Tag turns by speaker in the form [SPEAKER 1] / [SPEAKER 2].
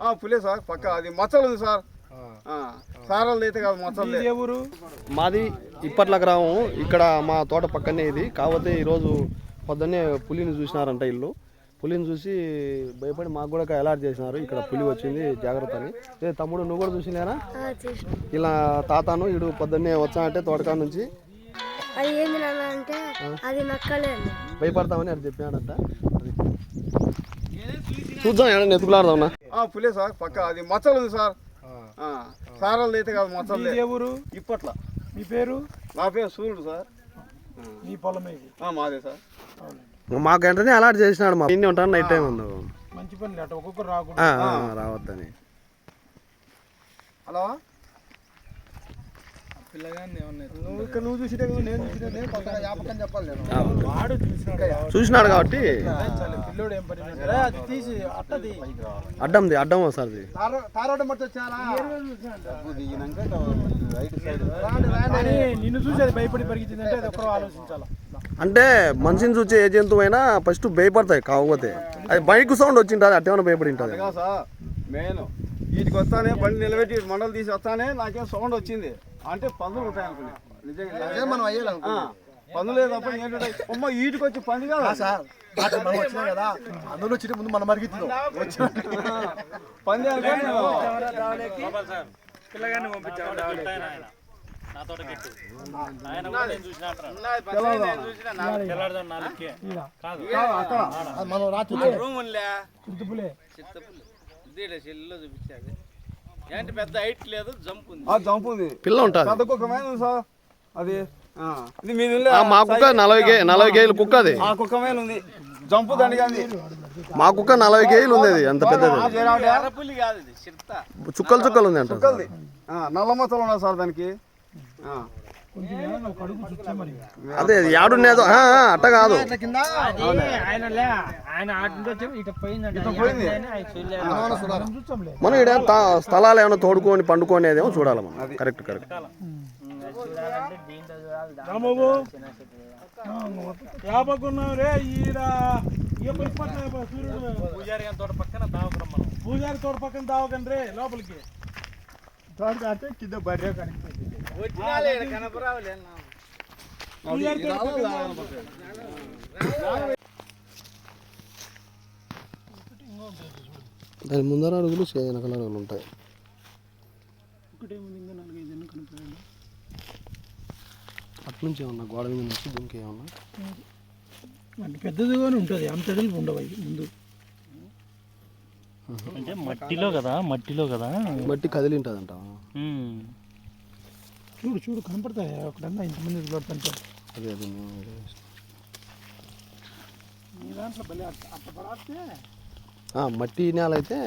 [SPEAKER 1] ఆ, పులే సార్ పక్క అది మచ్చలు ఉంది సార్. సారాలు అయితే కాదు మచ్చలు
[SPEAKER 2] ఊరు?
[SPEAKER 3] మాది ఇప్పట్ల గ్రామం ఇక్కడ మా తోట పక్కనే ఇది. కాకపోతే ఈరోజు పొద్దున్నే పులిని చూసినారంట ఇల్లు. పులిని చూసి భయపడి మాకు కూడా అలాట్ చేసినారు. ఇక్కడ పులి వచ్చింది జాగ్రత్త అని. ఏ తమ్ముడు నువ్వు కూడా చూసినారా ఇలా తాతాను ఇడు పొద్దున్నే వచ్చానంటే తోటకా నుంచి.
[SPEAKER 4] అది ఏంది నాన్న అంటే అది నక్కలేదు
[SPEAKER 3] భయపడతామని అది చెప్పినాడంట. చూద్దాం ఏమన్నా ఎత్తుకులాడదాం
[SPEAKER 1] ఆ, పులే సార్ పక్క అది మచ్చలు ఉంది సార్. సారాలు అయితే కాదు మచ్చలు
[SPEAKER 2] ఊరు?
[SPEAKER 1] ఇప్పట్ల.
[SPEAKER 2] మీ పేరు?
[SPEAKER 1] నా పేరు సూర్యుడు సార్.
[SPEAKER 2] మీ పొలం
[SPEAKER 1] మాదే సార్.
[SPEAKER 3] మాకు వెంటనే అలాట్ చేసినాడు మా ఇన్ని ఉంటాను నైట్ టైం ఉందో.
[SPEAKER 2] మంచి పని ఒక్కొక్కరు రాకూడదు.
[SPEAKER 3] రావద్దని.
[SPEAKER 1] హలో?
[SPEAKER 2] తీసి అట్టది.
[SPEAKER 3] అడ్డంది అడ్డం వస్తుంది
[SPEAKER 1] తారోడ్డు మట్టి వచ్చారా? దిగినాక రైట్ సైడ్
[SPEAKER 2] కానీ నిన్ను చూసి అది భయపడి పరిగెత్తిందంటే అది ఒక్కరో ఆలోచించాలి?
[SPEAKER 3] అంటే మనిషిని చూసే ఏ జంతువు అయినా ఫస్ట్ భయపడతాయి కాకపోతే. అది బైక్ సౌండ్ వచ్చింటుంది అట్టేమైనా భయపడి ఉంటుంది.
[SPEAKER 1] మెయిన్ వీటికి వస్తానే బండి నిలబెట్టి మండలు తీసి వస్తానే నాకేం సౌండ్ వచ్చింది. అంటే పందులు ఉంటాయి అనుకున్నా నిజంగా మనం పందులు తప్ప ఏంటంటే అమ్మ వీటికి వచ్చి పంది కదా. సార్
[SPEAKER 5] మనం వచ్చినాం కదా అందరూ వచ్చి ముందు మన
[SPEAKER 2] పిల్లగాన్ని పంపించాడు
[SPEAKER 1] అక్కడ.
[SPEAKER 5] మనం రాత్రి
[SPEAKER 6] పెద్ద హైట్ లేదు జంప్ ఉంది.
[SPEAKER 1] ఆ జంప్ ఉంది.
[SPEAKER 3] పిల్ల ఉంటుంది.
[SPEAKER 1] పెద్ద కుక్క మీద ఉంది సార్? అది ఆ, ఇది మీ
[SPEAKER 3] కుక్క నలభై కే నలభై కేజీలు కుక్క అది.
[SPEAKER 1] ఆ ఉంది జంపు
[SPEAKER 3] మా కుక్క నలభై కేజీలు ఉంది అది ఎంత పెద్దది. చుక్కలు చుక్కలు ఉంది అంట
[SPEAKER 1] నల్ల మచ్చలు ఉన్నాయి సార్ దానికి.
[SPEAKER 3] అదే అది యాడున్నేదో అట్ట కాదు.
[SPEAKER 2] మనం
[SPEAKER 3] ఇక్కడ స్థలాలు ఏమైనా తోడుకొని పండుకోనేదేమో చూడాలి మనం. కరెక్ట్ కరెక్ట్
[SPEAKER 6] పూజారి తోట పక్కన దావకురం మనం.
[SPEAKER 2] పూజారి తోట పక్కన దావకండి రే లోపలికి. తోట కాస్తే కింద బర్రె కనిపిస్తుంది.
[SPEAKER 3] దాని ముందర అడుగులు వెనకాల అడుగులు ఉంటాయి. అట్నుంచి ఏమన్నా గోడ మీద నుంచి దీనికి ఏమన్నా?
[SPEAKER 2] అంటే పెద్దదిగానే ఉంటుంది అంత ఉండవు అవి ముందు.
[SPEAKER 7] అంటే మట్టిలో కదా మట్టిలో కదా.
[SPEAKER 3] బట్టి కదిలి ఉంటుందంట
[SPEAKER 2] చూడు చూడు కనపడతాయి? ఒకటన్నా ఇంతమంది చూడుతుంటారు
[SPEAKER 3] అదే అదే.
[SPEAKER 2] నీ దాంట్లో భలే అట్ట అట్ట పడాస్తే
[SPEAKER 3] ఆ, మట్టి నేల అయితే